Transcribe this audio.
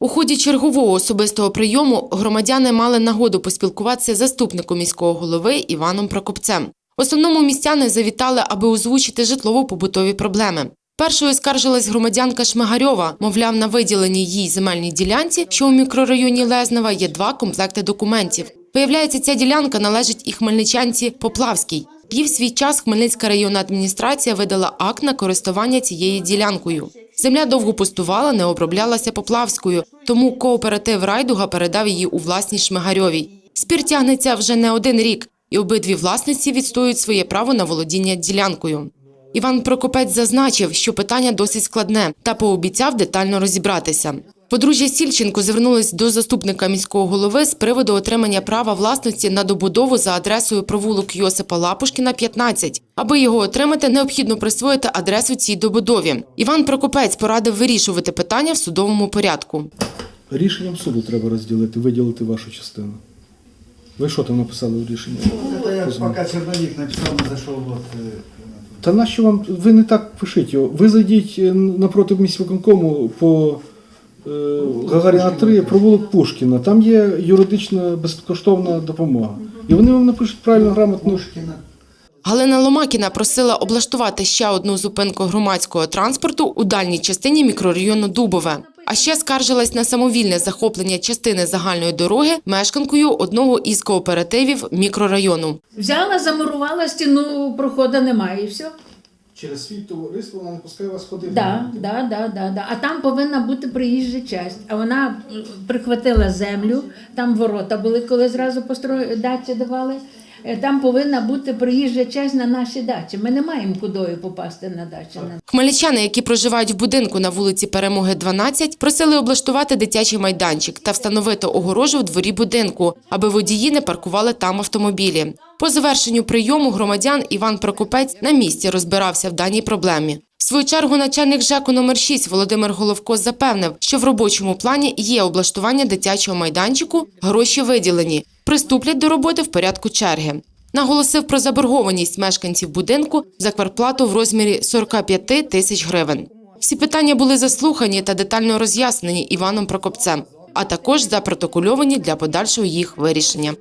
У ході чергового особистого прийому громадяни мали нагоду поспілкуватися з заступником міського голови Іваном Прокопцем. В основному містяни завітали, аби озвучити житлово-побутові проблеми. Першою скаржилась громадянка Шмигарьова, мовляв, на виділеній їй земельній ділянці, що у мікрорайоні Лезнева є два комплекти документів. Виявляється, ця ділянка належить і хмельничанці Поплавській. Їй в свій час Хмельницька районна адміністрація видала акт на користування цією ділянкою. Земля довго пустувала, не оброблялася Поплавською, тому кооператив Райдуга передав її у власність Шмигарьовій. Спір тягнеться вже не один рік, і обидві власниці відстоюють своє право на володіння ділянкою. Іван Прокопець зазначив, що питання досить складне та пообіцяв детально розібратися. Подружжя Сільченко звернулись до заступника міського голови з приводу отримання права власності на добудову за адресою провулок Йосипа Лапушкіна, 15. Аби його отримати, необхідно присвоїти адресу цій добудові. Іван Прокопець порадив вирішувати питання в судовому порядку. Рішенням суду треба розділити, виділити вашу частину. Ви що там написали в рішенні? Это я пока черновик написал, не зашел вот. э, Та нащо вам? Ви не так пишіть його. Ви зайдіть е, напроти міськвиконкому по е, Гагаріна 3, провулок Пушкіна. Там є юридична безкоштовна допомога. І вони вам напишуть правильно грамотно. Пушкина. Галина Ломакіна просила облаштувати ще одну зупинку громадського транспорту у дальній частині мікрорайону Дубове. А ще скаржилась на самовільне захоплення частини загальної дороги мешканкою одного із кооперативів мікрорайону. Взяла, замурувала стіну, проходу немає і все. Через свій товариство вона не пускає вас ходити. Да, да, да, да, да. А там повинна бути приїжджа часть. А вона прихватила землю, там ворота були, коли зразу постро... дачі давали. Е, Там повинна бути приїжджа часть на наші дачі. Ми не маємо кудою попасти на дачі. Хмельничани, які проживають в будинку на вулиці Перемоги 12, просили облаштувати дитячий майданчик та встановити огорожу в дворі будинку, аби водії не паркували там автомобілі. По завершенню прийому громадян Іван Прокопець на місці розбирався в даній проблемі. Свою чергу начальник ЖЕКу номер 6 Володимир Головко запевнив, що в робочому плані є облаштування дитячого майданчику, гроші виділені, приступлять до роботи в порядку черги. Наголосив про заборгованість мешканців будинку за квартплату в розмірі 45 тисяч гривень. Всі питання були заслухані та детально роз'яснені Іваном Прокопцем, а також запротокольовані для подальшого їх вирішення.